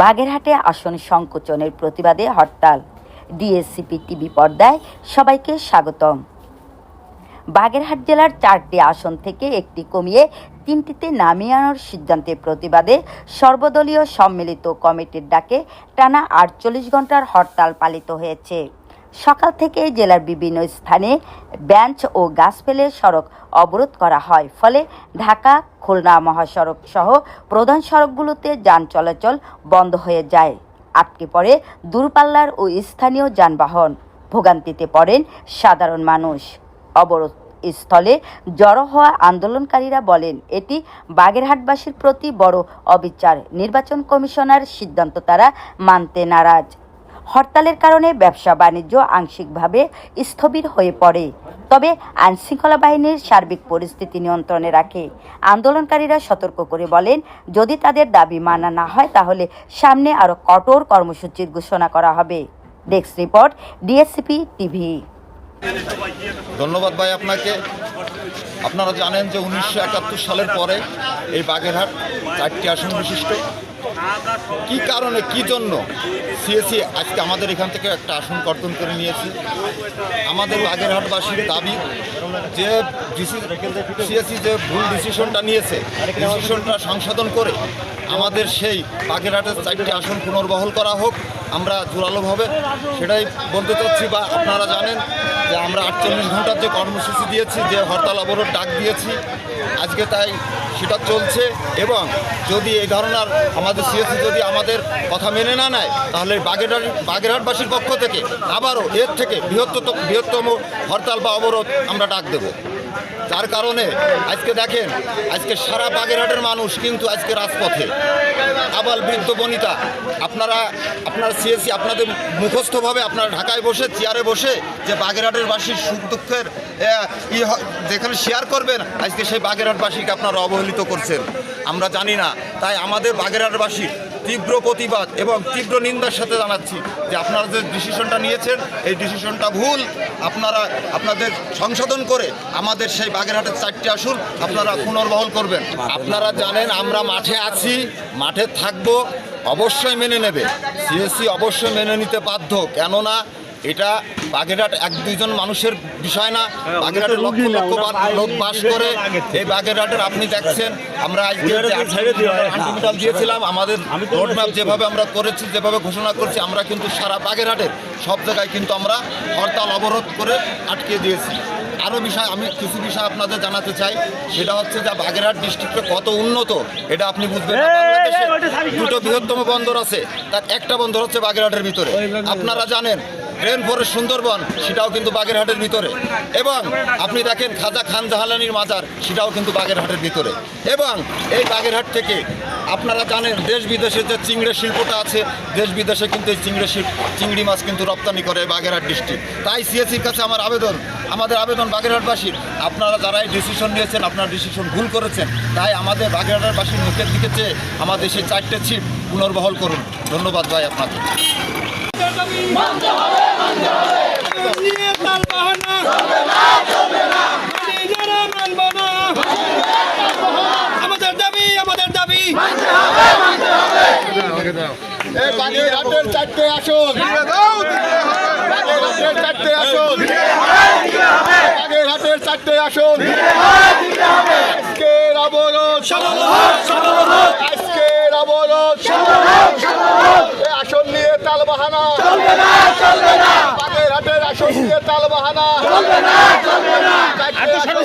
বাগেরহাটে আসন সংকোচনের প্রতিবাদে হরতাল। ডিএসসিপি টিভি পর্দায় সবাইকে স্বাগতম। বাগেরহাট জেলার চারটি আসন থেকে একটি কমিয়ে তিনটিতে নামিয়ে আনার সিদ্ধান্তের প্রতিবাদে সর্বদলীয় সম্মিলিত কমিটির ডাকে টানা আটচল্লিশ ঘণ্টার হরতাল পালিত হয়েছে। সকাল থেকে জেলার বিভিন্ন স্থানে বেঞ্চ ও গাছ ফেলে সড়ক অবরোধ করা হয়। ফলে ঢাকা, খুলনা মহাসড়ক সহ প্রধান সড়কগুলোতে যান চলাচল বন্ধ হয়ে যায়। আটকে পড়ে দূরপাল্লার ও স্থানীয় যানবাহন। ভোগান্তিতে পড়েন সাধারণ মানুষ। অবরোধ স্থলে জড়ো হওয়া আন্দোলনকারীরা বলেন, এটি বাগেরহাটবাসীর প্রতি বড় অবিচার। নির্বাচন কমিশনার সিদ্ধান্ত তারা মানতে নারাজ। হরতালের কারণে ব্যবসা বাণিজ্য আংশিকভাবে স্থবির হয়ে পড়ে। তবে আইনশৃঙ্খলা বাহিনীর সার্বিক পরিস্থিতি নিয়ন্ত্রণে রাখে। আন্দোলনকারীরা সতর্ক করে বলেন, যদি তাদের দাবি মানা না হয়, তাহলে সামনে আরও কঠোর কর্মসূচির ঘোষণা করা হবে। Desk report DSCP TV. ধন্যবাদ ভাই আপনাকে। আপনারা জানেন যে উনিশশো একাত্তর সালের পরে এই বাগেরহাট চারটি আসন বিশিষ্ট। কি কারণে, কি জন্য? সিএসি আজকে আমাদের এখান থেকে একটা আসন কর্তন করে নিয়েছে। আমাদের বাগেরহাটবাসীর দাবি যে সিএসি যে ভুল ডিসিশনটা নিয়েছে, ডিসিশনটা সংশোধন করে আমাদের সেই বাগেরহাটের চারটি আসন পুনর্বহল করা হোক, আমরা জোরালোভাবে সেটাই বলতে চাচ্ছি বা আপনারা জানেন যে আমরা আটচল্লিশ ঘণ্টার যে কর্মসূচি দিয়েছি, যে হরতাল অবরোধ ডাক দিয়েছি, আজকে তাই সেটা চলছে এবং যদি এই ধরনের আমাদের সিএসি যদি আমাদের কথা মেনে না নেয়, তাহলে বাগেরহাট, বাগেরহাটবাসীর পক্ষ থেকে আবারও এর থেকে বৃহত্তম বৃহত্তম হরতাল বা অবরোধ আমরা ডাক দেবো। যার কারণে আজকে দেখেন, আজকে সারা বাগেরহাটের মানুষ কিন্তু আজকে রাজপথে। আবাল বৃদ্ধ বনিতা, আপনারা, আপনার সিএসি আপনাদের মুখস্থভাবে আপনারা ঢাকায় বসে, চেয়ারে বসে যে বাগেরহাটের বাসীর সুখ দুঃখের যেখানে শেয়ার করবেন, আজকে সেই বাগেরহাটবাসীকে আপনারা অবহেলিত করছেন। আমরা জানি না। তাই আমাদের বাগেরহাটবাসী তীব্র প্রতিবাদ এবং তীব্র নিন্দার সাথে জানাচ্ছি যে আপনারা যে ডিসিশনটা নিয়েছেন, এই ডিসিশনটা ভুল। আপনারা আপনাদের সংশোধন করে আমাদের সেই বাগেরহাটের চারটি আসুন আপনারা পুনর্বহল করবেন। আপনারা জানেন আমরা মাঠে আছি, মাঠে থাকব, অবশ্যই মেনে নেবে। সিএসসি অবশ্যই মেনে নিতে বাধ্য। কেননা এটা বাগেরহাট এক দুইজন মানুষের বিষয় না। বাগেরহাটের লক্ষ লক্ষ লোক বাস করে। এই বাগেরহাটের আপনি দেখছেন আমরা আজকে দিয়েছিলাম আমাদের রোডম্যাপ যেভাবে আমরা করেছি যেভাবে ঘোষণা করছি আমরা কিন্তু সারা বাগেরহাটের সব জায়গায় কিন্তু আমরা হরতাল অবরোধ করে আটকে দিয়েছি। আরও বিষয় আমি কিছু বিষয় আপনাদের জানাতে চাই সেটা হচ্ছে যে বাগেরহাট ডিস্ট্রিক্টে কত উন্নত এটা আপনি বুঝবেন বাংলাদেশে দুটো বৃহত্তম বন্দর আছে তার একটা বন্দর হচ্ছে বাগেরহাটের ভিতরে। আপনারা জানেন রেন ফরেস্ট সুন্দরবন, সেটাও কিন্তু বাগেরহাটের ভিতরে। এবং আপনি দেখেন খাজা খান জাহালানির মাজার, সেটাও কিন্তু বাগেরহাটের ভিতরে। এবং এই বাগেরহাট থেকে আপনারা জানেন, দেশ বিদেশে যে চিংড়ি শিল্পটা আছে, দেশ বিদেশে কিন্তু এই চিংড়ি শিল্প, চিংড়ি মাছ কিন্তু রপ্তানি করে বাগেরহাট ডিস্ট্রিক্ট। তাই সিএসির কাছে আমার আবেদন, আমাদের আবেদন বাগেরহাটবাসীর আপনারা যারা এই ডিসিশন নিয়েছেন, আপনারা ডিসিশন ভুল করেছেন, তাই আমাদের বাগেরহাটবাসীর মুখের দিকে চেয়ে আমাদের সেই চারটে ছিপ পুনর্বহল করুন। ধন্যবাদ ভাই আপনাকে। নিয়ে বাহানা না বাগেরহাটের চারটে আসন বাগেরহাটের চারটে আসন বাগেরহাটের চারটে আসন আজকের অবরোধ আজকের বাহানা চলবে না চলবে না। হাটের আসন